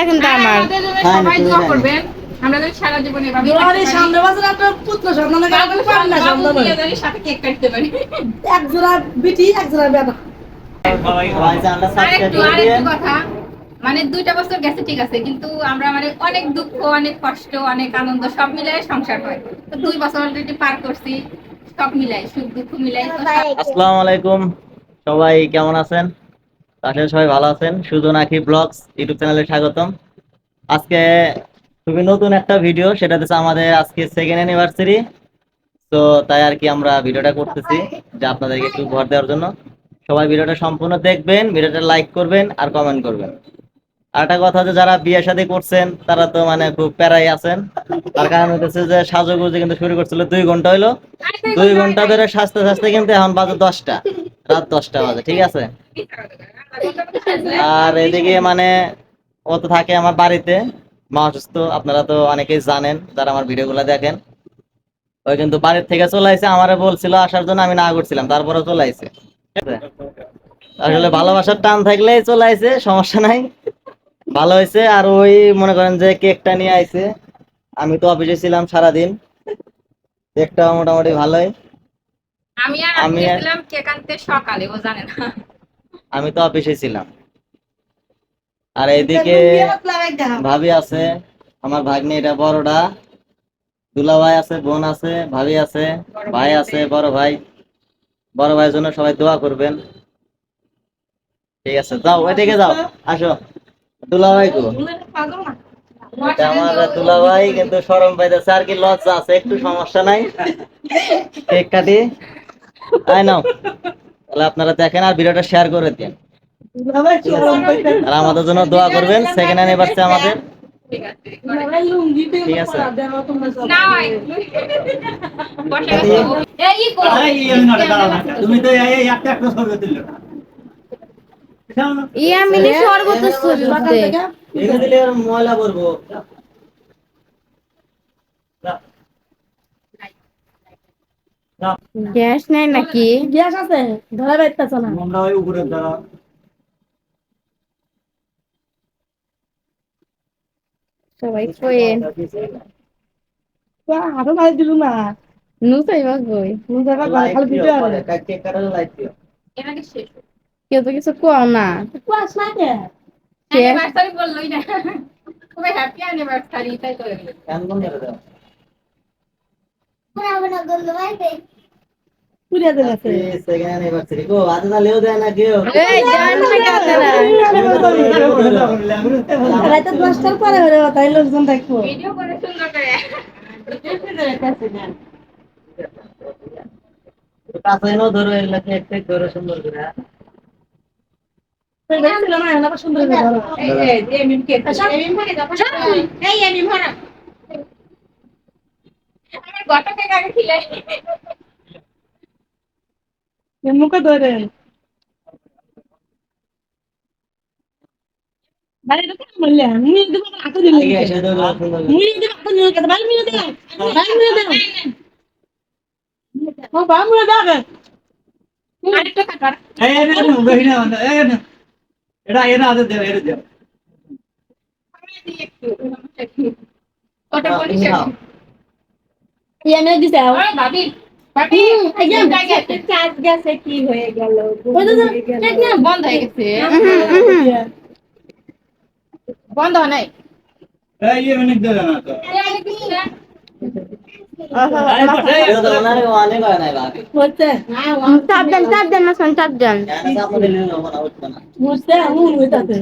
এরা কিন্তু আমার। হ্যাঁ, সবাই দোয়া করবেন। আমরা যেন সারা জীবন এভাবে সামনে বছর আপনার পুত্র সন্তান বাবু পারেন না সন্তান সাথে কেক কাটতে পারি। এক জোড়া বিটি এক জোড়া বেটা। সবাই চ্যানেলটা আর সাবস্ক্রাইব একটু করে আর দিন একটু কথা। মানে দুইটা বছর গেছে ঠিক আছে কিন্তু আমরা মানে অনেক দুঃখ অনেক কষ্ট অনেক আনন্দ সব মিলাই সংসার হয়। তো দুই বছর অলরেডি পার করছি সব মিলাই সুখ দুঃখ মিলাই আসসালামু আলাইকুম। সবাই কেমন আছেন? আসলে সবাই ভালো আছেন। শুধু নাকি ব্লগস ইউটিউব চ্যানেলে স্বাগতম। আজকে খুবই নতুন একটা ভিডিও, সেটা হচ্ছে আমাদের আজকে সেকেন্ড অ্যানিভার্সারি তো তাই আর কি আমরা ভিডিওটা করতেছি, যে আপনাদেরকে একটু ভর দেওয়ার জন্য। সবাই ভিডিওটা সম্পূর্ণ দেখবেন, ভিডিওটা লাইক করবেন আর কমেন্ট করবেন। আর একটা কথা যে যারা বিয়ে শাদী করছেন, তারা তো মানে খুব প্যারাই আছেন। তার কারণ হচ্ছে যে সাজুগুজু কিন্তু শুরু করছিল দুই ঘণ্টা হইল। দুই ঘণ্টা ধরে সাজতে সাজতে কিন্তু এখন বাজে দশটা, রাত দশটা বাজে, ঠিক আছে? আর এদিকে মানে ও তো থাকে আমার বাড়িতে মা অসুস্থ আপনারা তো অনেকেই জানেন যারা আমার ভিডিওগুলো দেখেন। ওই কিন্তু বাড়ির থেকে চলে আসে আমারে বলছিল আসার জন্য আমি না করছিলাম তারপরে চলে আসে আসলে ভালোবাসার টান থাকলে চলে আসে সমস্যা নাই। ভালো হয়েছে আর ওই মনে করেন যে কেকটা নিয়ে আইছে। আমি তো অফিসে ছিলাম সারাদিন কেকটা মোটামুটি ভালোই। আমি আর আমি কেক আনতে সকালে ও জানে না। আমি তো অফিসে ছিলাম। আর এইদিকে ভাবি আছে আমার ভাগ্নি এটা বড়টা। দুলা ভাই আছে বোন আছে ভাবি আছে ভাই আছে বড় ভাই। বড় ভাইয়ের জন্য সবাই দোয়া করবেন। ঠিক আছে যাও ওইদিকে যাও আসো। দুলা ভাই গো আমার দুলা ভাই কিন্তু সরম পাইতেছে আর কি লজ্জা আছে একটু সমস্যা নাই। কেক কাটি। তাই নাও। তাহলে আপনারা দেখেন আর ভিডিওটা শেয়ার করে দিন। আর আমাদের জন্য দোয়া করবেন সেকেন্ড অ্যানিভার্সারি আমাদের। ঠিক আছে। তুমি তো একটা একটা ছবি দিল ইয়া মিনি সর্বত সুজুতে এটা দিলে ময়লা করব গ্যাস নাই নাকি? গ্যাস আছে ধরা বাইতেছে না। আমরা ওই উপরে দ্বারা। সবাই কইেন আরও মারি দিল না। নুসাই বা কই? নিজে খালি ভিডিও করে কেক কাটার লাইট দিও। এর আগে শেষ। কেউ তো কিছু কও না। কুয়াশ না কে? Anniversary বললোই না। খুবই happy anniversary, তাই করে দিল। ফ্যান বন্ধ করে দাও? পুরিয়া দিল সেকেন্ড অ্যানিভার্সারি গো আজ না লেও দেয় না কেউ এই জান থেকে আপনারা রাতে দশটার পরে তাই লোকজন করে সুন্দর করে। ধরো সুন্দর করে না সুন্দর করে কেক খিলাই। মুখে ধরে ভাই এটা কেন বললে মুই দেব আটো দিল। মুই দেব আটো দিল কেন ভাই মিলে দে ভাই মিলে দে ও ভাই মিলে দে আরেকটা কাটো, আর- এই এই এই বহিনা এই এই, এটা এটা আদে দেও এটা দেও আমরা দিই একটু, সমস্যা কি? ওটা বলিস তুমি দাও। এখন। মিলে দিছে ভাবি, কি হয়ে গেল? বন্ধ হয়ে গেছে। বন্ধ হয় নাই? এটা হয় হয় নাই বাকি হচ্ছে। চাপ দেন চাপ দেন না শোন চাপ দেন কেন চাপ দিলে নেব না উঠবে না। বুঝতে আমি হইতাছে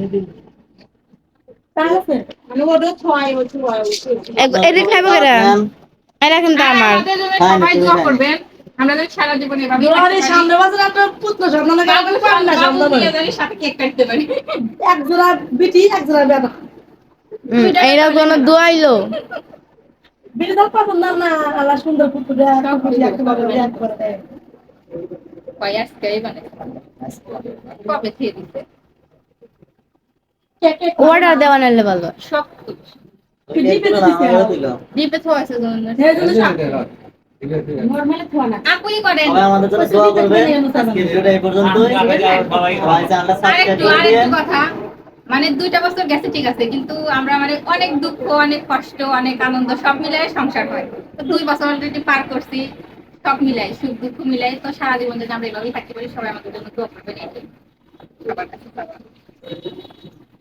তাহলে আমি ওটা ছয় বলছি ছয় বলছি এদিক খাইবো কেরা এরা কিন্তু আমার। আমাদের জন্য সবাই তুমি দোয়া। করবেন আমরা যেন সারা জীবন এভাবে আরে সামনে বছর আপনার পুত্র সন্তান বাবু পারেন না। সন্তান সাথে কেক কাটতে পারি। এক জোড়া বিটি এক জোড়া বেটা হুম, এইরা কোনো বিটি দল পছন্দ না আল্লাহ সুন্দর পুত্র দেয়। একবারে একবারে দেয়। কয় আজকে এই মানে? কবে দিতে অর্ডার দেওয়া নাইলে ভালো সব ডিপে জন্য। আমাদের জন্য দোয়া আজকে ভিডিওটা এই পর্যন্তই। কথা। মানে দুইটা বছর গেছে ঠিক আছে কিন্তু আমরা মানে অনেক দুঃখ অনেক কষ্ট অনেক আনন্দ সব মিলাই সংসার হয়। তো দুই বছর অলরেডি পার করছি সব মিলাই সুখ দুঃখ মিলাই। তো সারা জীবন যদি আমরা এভাবেই থাকতে পারি সবাই আমাদের জন্য দোয়া করবেন। সবার কাছে।